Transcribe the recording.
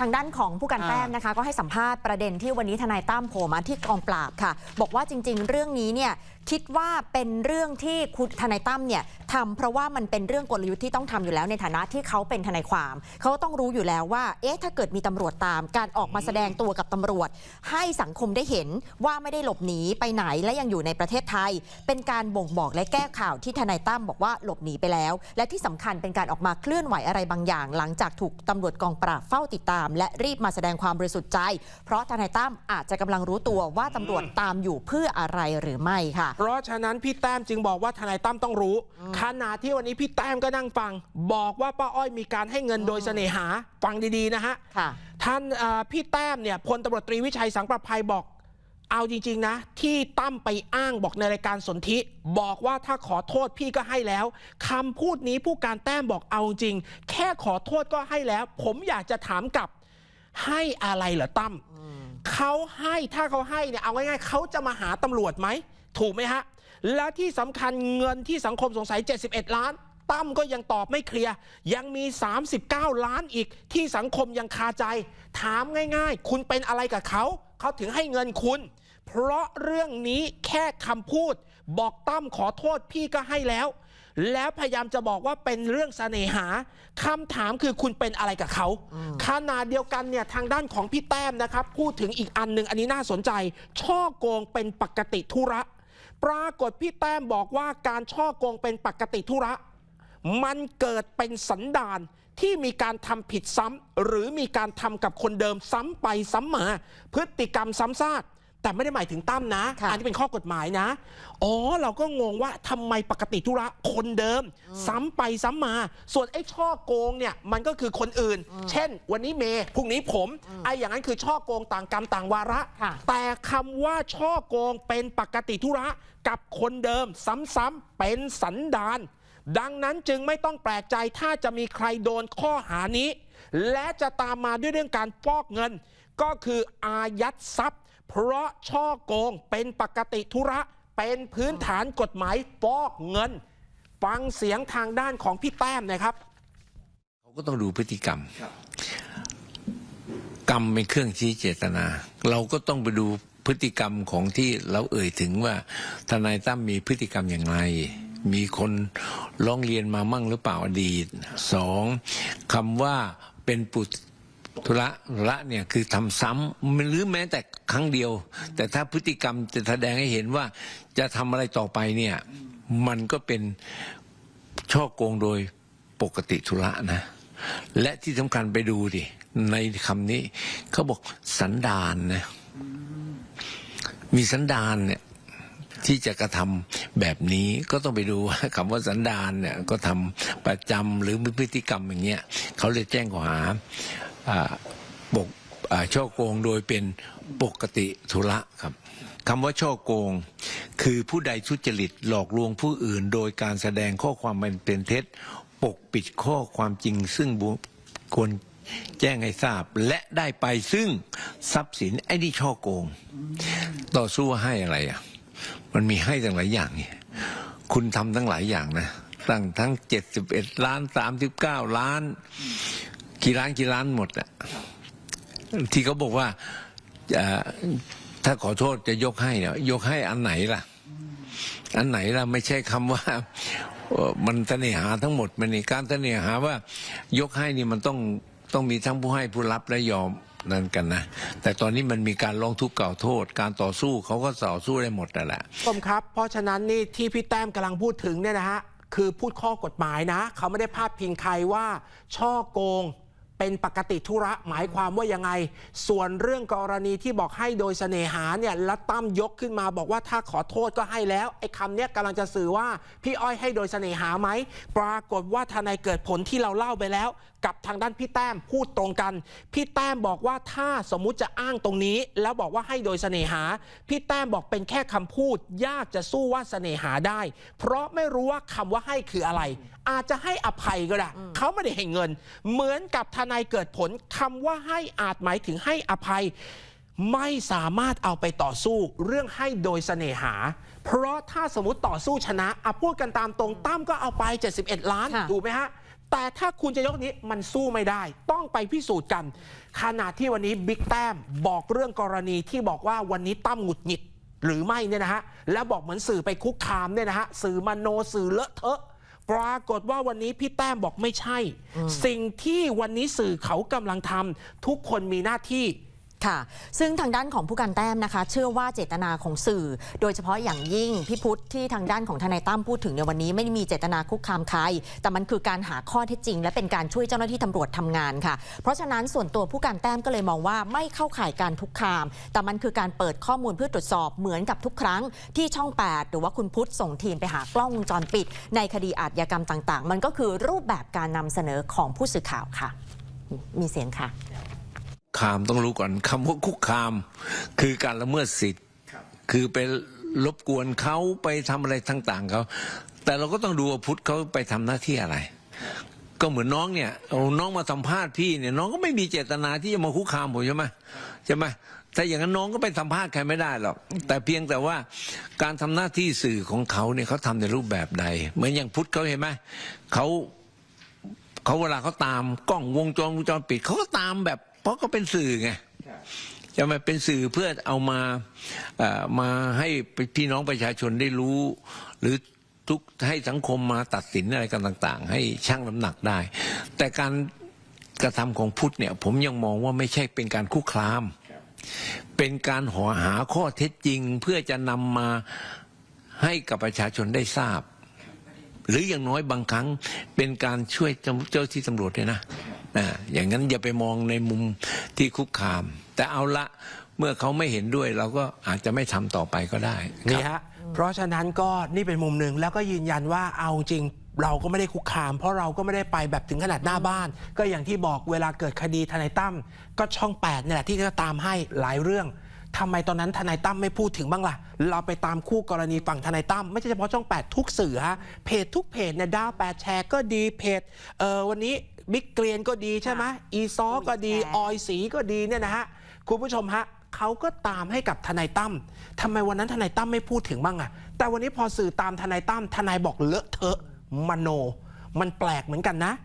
ทางด้านของผู้การอ่าแต้มนะคะ ก็ให้สัมภาษณ์ประเด็นที่วันนี้ทนายตั้มโผล่มาที่กองปราบค่ะ บอกว่าจริง ๆ เรื่องนี้เนี่ยคิดว่าเป็นเรื่องที่คุณทนายตั้มเนี่ยทำเพราะว่ามันเป็นเรื่องกลยุทธ์ที่ต้องทำอยู่แล้วในฐานะที่เขาเป็นทนายความ เขาต้องรู้อยู่แล้วว่า เอ๊ะถ้าเกิดมีตำรวจตาม การออกมาแสดงตัวกับตำรวจ ให้สังคมได้เห็นว่าไม่ได้หลบหนีไปไหนและยังอยู่ในประเทศไทย เป็นการบ่งบอกและแก้ข่าวที่ทนายตั้มบอกว่าหลบหนีไปแล้ว และที่สำคัญเป็นการออกมาเคลื่อนไหวอะไรบางอย่าง หลังจากถูกตำรวจกองปราบเฝ้าติดตามและรีบมาแสดงความบริสุทธิ์ใจ เพราะทนายตั้มอาจจะกำลังรู้ตัวว่าตำรวจตามอยู่เพื่ออะไรหรือไม่ค่ะ เพราะฉะนั้นพี่แต้มจึงบอกว่าทนายตั้มต้องรู้ขณะที่วันนี้พี่แต้มก็นั่งฟัง บอกว่าป้าอ้อยมีการให้เงินโดยเสน่หาฟังดีๆนะฮะค่ะ ท่านเอ่อพี่แต้มเนี่ยพลตำรวจตรีวิชัยสังประภัยบอก เอาจริง ๆ นะ ที่ตั้มไปอ้างบอกในรายการสนธิบอกว่าถ้าขอโทษพี่ก็ให้แล้วคำพูดนี้ผู้การแต้มบอกเอาจริง แค่ขอโทษก็ให้แล้ว ผมอยากจะถามกลับ ให้อะไรเหรอตั้มเขาให้ถ้าเขาให้เนี่ยเอาง่ายๆเขาจะมาหาตำรวจไหม ถูกไหมฮะ แล้วที่สำคัญเงินที่สังคมสงสัย 71 ล้านตั้มก็ยังตอบไม่เคลียร์ ยังมี 39 ล้านอีกที่สังคมยังคาใจ ถามง่าย ๆ คุณเป็นอะไรกับเขา เขาถึงให้เงินคุณ เพราะเรื่องนี้แค่คำพูด บอกตั้มขอโทษพี่ก็ให้แล้ว แล้วพยายามจะบอกว่าเป็นเรื่องเสน่หาคำถามคือคุณเป็นอะไรกับเขาขนาดเดียวกันเนี่ยทางด้านของพี่แต้มนะครับ พูดถึงอีกอันหนึ่งอันนี้น่าสนใจ ช่อโกงเป็นปกติธุระ ปรากฏพี่แต้มบอกว่าการช่อโกงเป็นปกติธุระ มันเกิดเป็นสันดานที่มีการทำผิดซ้ำหรือมีการทำกับคนเดิมซ้ำไปซ้ำมา พฤติกรรมซ้ำซาก แต่ไม่ได้หมายถึงตั้มนะ ค่ะอันนี้เป็นข้อกฎหมายนะ อ๋อ เราก็งงว่าทำไมปกติธุระคนเดิม ซ้ำไปซ้ำมา ส่วนไอ้ช่อโกงเนี่ยมันก็คือคนอื่น เช่น วันนี้เมย์พรุ่งนี้ผมไอ้อย่างนั้นคือช่อโกงต่างกรรมต่างวาระ ค่ะ แต่คำว่าช่อโกงเป็นปกติธุระกับคนเดิม ซ้ำๆเป็นสันดาน ดังนั้นจึงไม่ต้องแปลกใจถ้าจะมีใครโดนข้อหานี้ และจะตามมาด้วยเรื่องการฟอกเงิน ก็คืออายัดทรัพย์ เพราะช่อโกงเป็นปกติธุระเป็นพื้นฐานกฎหมายฟอกเงิน ฟังเสียงทางด้านของพี่แต้มนะครับเขาก็ต้องดูพฤติกรรม กรรมเป็นเครื่องชี้เจตนา เราก็ต้องไปดูพฤติกรรมของที่เราเอ่ยถึงว่าทนายตั้มมีพฤติกรรมอย่างไรมีคนร้องเรียนมามั่งหรือเปล่าอดีตสองคำว่าเป็นปุ ถุระละเนี่ยคือทำซ้ำหรือแม้แต่ครั้งเดียว แต่ถ้าพฤติกรรมจะแสดงให้เห็นว่าจะทำอะไรต่อไปเนี่ย มันก็เป็นช่อโกงโดยปกติธุระนะ และที่สำคัญไปดูดิในคำนี้เขาบอกสันดานนะมีสันดานเนี่ยที่จะกระทำแบบนี้ก็ต้องไปดูว่าคำว่าสันดานเนี่ยก็ทำประจำหรือมีพฤติกรรมอย่างเงี้ยเขาเลยแจ้งข้อหา อ่าปกช่อโกงโดยเป็นปกติธุระครับคำว่าช่อโกง คือผู้ใดทุจริตหลอกลวงผู้อื่น โดยการแสดงข้อความมันเป็นเท็จ ปกปิดข้อความจริง ซึ่งบุควรแจ้งให้ทราบและได้ไปซึ่งทรัพย์สินไอ้นี่ช่อโกง ต่อสู้ว่าให้อะไรอะ มันมีให้ตั้งหลายอย่างเนี่ยคุณทำทั้งหลายอย่างนะตั้งทั้งเจ็ดสิบเอ็ดล้านสามสิบเก้าล้าน กี่ล้านกี่ล้านหมดอะที่เขาบอกว่าถ้าขอโทษจะยกให้เนี่ยยกให้อันไหนล่ะ อันไหนล่ะไม่ใช่คำว่ามันเสน่หาทั้งหมดมันนี่การเสน่หาว่ายกให้นี่มันต้องต้องมีทั้งผู้ให้ผู้รับและยอมนั่นกันนะ แต่ตอนนี้มันมีการร้องทุกข์กล่าวโทษ การต่อสู้เขาก็ต่อสู้ได้หมดนั่นแหละชมครับ เพราะฉะนั้นนี่ที่พี่แต้มกำลังพูดถึงเนี่ยนะฮะคือพูดข้อกฎหมายนะ เขาไม่ได้พาดพิงใครว่า ช่อโกง เป็นปกติธุระหมายความว่ายังไง ส่วนเรื่องกรณีที่บอกให้โดยเสน่หาเนี่ยละตั้มยกขึ้นมาบอกว่าถ้าขอโทษก็ให้แล้วไอ้คำเนี้ยกำลังจะสื่อว่าพี่อ้อยให้โดยเสน่หาไหม ปรากฏว่าทนายเกิดผลที่เราเล่าไปแล้ว กับทางด้านพี่แต้มพูดตรงกัน พี่แต้มบอกว่าถ้าสมมุติจะอ้างตรงนี้ แล้วบอกว่าให้โดยเสน่หา พี่แต้มบอกเป็นแค่คำพูด ยากจะสู้ว่าเสน่หาได้ เพราะไม่รู้ว่าคำว่าให้คืออะไร อาจจะให้อภัยก็ได้เขาไม่ได้ให้เงิน เหมือนกับทนายเกิดผลคำว่าให้อาจหมายถึงให้อภัยไม่สามารถเอาไปต่อสู้เรื่องให้โดยเสน่หา เพราะถ้าสมมติต่อสู้ชนะอะพูดกันตามตรงตั้มก็เอาไป 71 ล้านค่ะถูกไหมฮะ แต่ถ้าคุณจะยกนี้มันสู้ไม่ได้ ต้องไปพิสูจน์กันขณะที่วันนี้บิ๊กแต้มบอกเรื่องกรณีที่บอกว่าวันนี้ตั้มหงุดหงิดหรือไม่เนี่ยนะฮะ แล้วบอกเหมือนสื่อไปคุกคามเนี่ยนะฮะ สื่อมโนสื่อเลอะเทอะ ปรากฏว่าวันนี้พี่แต้มบอกไม่ใช่ สิ่งที่วันนี้สื่อเขากำลังทำทุกคนมีหน้าที่ ค่ะ ซึ่งทางด้านของผู้การแต้มนะคะ เชื่อว่าเจตนาของสื่อ โดยเฉพาะอย่างยิ่งพี่พุทธที่ทางด้านของทนายตั้มพูดถึงในวันนี้ไม่ได้มีเจตนาคุกคามใคร แต่มันคือการหาข้อเท็จจริง และเป็นการช่วยเจ้าหน้าที่ตำรวจทำงานค่ะ เพราะฉะนั้นส่วนตัวผู้การแต้มก็เลยมองว่าไม่เข้าข่ายการคุกคาม แต่มันคือการเปิดข้อมูลเพื่อตรวจสอบเหมือนกับทุกครั้งที่ช่อง 8 หรือว่าคุณพุทธส่งทีมไปหากล้องวงจรปิด ในคดีอาชญากรรมต่าง ๆ มันก็คือรูปแบบการนำเสนอของผู้สื่อข่าวค่ะ มีเสียงค่ะ คามต้องรู้ก่อนคำว่าคุกคาม คือการละเมิดสิทธิ์คือไปรบกวนเขาไปทำอะไรต่างๆเขาแต่เราก็ต้องดูว่าพุทธเขาไปทำหน้าที่อะไร ก็เหมือนน้องเนี่ยเอาน้องมาสัมภาษณ์พี่เนี่ยน้องก็ไม่มีเจตนาที่จะมาคุกคามผมใช่ไหมใช่ไหมถ้าอย่างนั้นน้องก็ไปสัมภาษณ์ใครไม่ได้หรอก แต่เพียงแต่ว่าการทำหน้าที่สื่อของเขาเนี่ยเขาทำในรูปแบบใด เหมือนอย่างพุทธเขาเห็นไหมเขาเขาเวลาเขาตามกล้องวงจรวงจรปิดเขาก็ตามแบบ เพราะเขาเป็นสื่อไงจะมาเป็นสื่อเพื่อเอามาเอ่อมาให้พี่น้องประชาชนได้รู้ หรือทุกให้สังคมมาตัดสินอะไรกันต่าง ๆ ให้ชั่งน้ำหนักได้ แต่การกระทำของพุทธเนี่ย ผมยังมองว่าไม่ใช่เป็นการคุกคาม เป็นการหาหาข้อเท็จจริงเพื่อจะนำมาให้กับประชาชนได้ทราบ หรืออย่างน้อยบางครั้งเป็นการช่วยเจ้าที่ตำรวจด้วยนะอย่างนั้นอย่าไปมองในมุมที่คุกคาม แต่เอาละเมื่อเขาไม่เห็นด้วยเราก็อาจจะไม่ทำต่อไปก็ได้นี่ฮะเพราะฉะนั้นก็นี่เป็นมุมหนึ่งแล้วก็ยืนยันว่าเอาจริงเราก็ไม่ได้คุกคาม เพราะเราก็ไม่ได้ไปแบบถึงขนาดหน้าบ้าน ก็อย่างที่บอกเวลาเกิดคดีทนายตั้มก็ช่อง8เนี่ยแหละที่จะตามให้หลายเรื่อง ทำไมตอนนั้นทนายตั้มไม่พูดถึงบ้างล่ะ เราไปตามคู่กรณีฝั่งทนายตั้มไม่ใช่เฉพาะช่อง 8 ทุกสื่อฮะเพจทุกเพจเนี่ยดาวแปดแชร์ก็ดีเพจเออวันนี้บิ๊กเกรียนก็ดีใช่ไหมอีซอก็ดีแชร์ออยสีก็ดีเนี่ยนะฮะคุณผู้ชมฮะเขาก็ตามให้กับทนายตั้มทำไมวันนั้นทนายตั้มไม่พูดถึงบ้างอะแต่วันนี้พอสื่อตามทนายตั้มทนายบอกเลอะเทอะมโน มันแปลกเหมือนกันนะ